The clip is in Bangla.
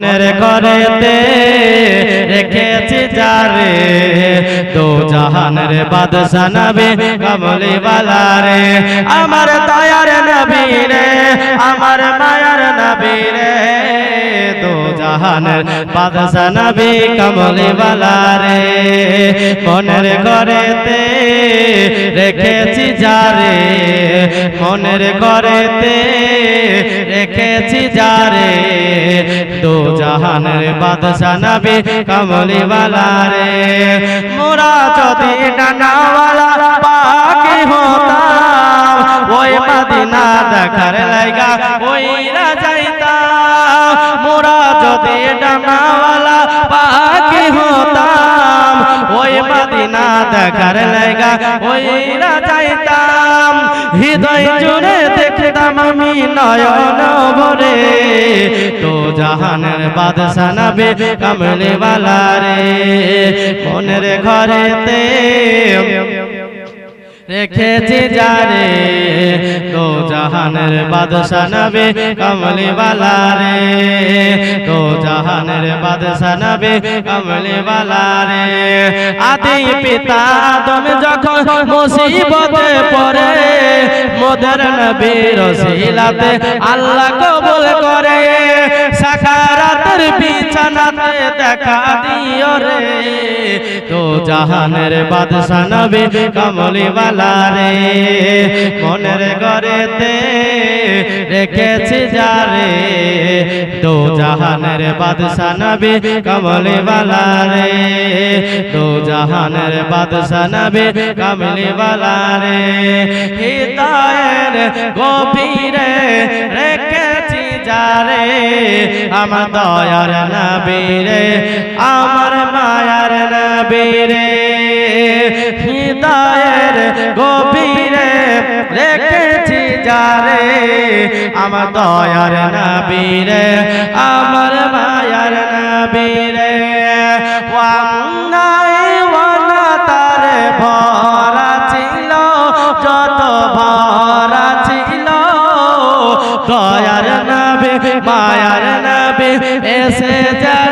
মনের ঘরেতে রেখেছি যারে, দো জাহানের বাদশা নবী কমলি বালা রে আমার দয়ার নবী রে আমার মায়ার নবী রে জাহানের বাদশা নবী কমলি বালা রে মনের ঘরেতে রেখেছি যারে, মনের ঘরেতে রেখেছি যারে। জাহানের বাদশা নবী কমলি বালা রে। মোরা যদি ডানাওয়ালা পাখি হতাম, ওই মদিনা দেখার লাইগা ওই যাইতাম। মোরা যদি ডানাওয়ালা পাখি হতাম, ওই মদিনা দেখার লাইগা ওই যাইতাম। হৃদয় জুড়ে দেখতাম আমি নয়ন ভরে। জাহানের বাদশা নবে কমলে বালা রে। মনের ঘরেতে রেখেছি যারে তো জাহানের বাদশা নবে কমলে বালা রে। তো জাহানের বাদশা নবে কমলে বালা রে। আদি পিতা আদম যখন মুসিবতে পড়ে, মোদের নবী রসিলাতে আল্লাহ কবুল দেখা দিও রে। তো জাহানের বাদশা নবী কমলি বালা রে। মনের ঘরেতে রেখেছি যারে তো জাহানের বাদশা নবী কমলি বালা রে। তো জাহানের বাদশা নবী কমলি বালা রে। হৃদয়ের গভীরে রেখেছি যারে, আমার দয়ার নবীরে আমার মায়ার নবীরে হৃদয়ের গভীরে রেখেছি যারে, আমার দয়ার নবীরে আমার মায়ার ভরা ছিল, দয়ার নবে মায়ার নবে এসে যেন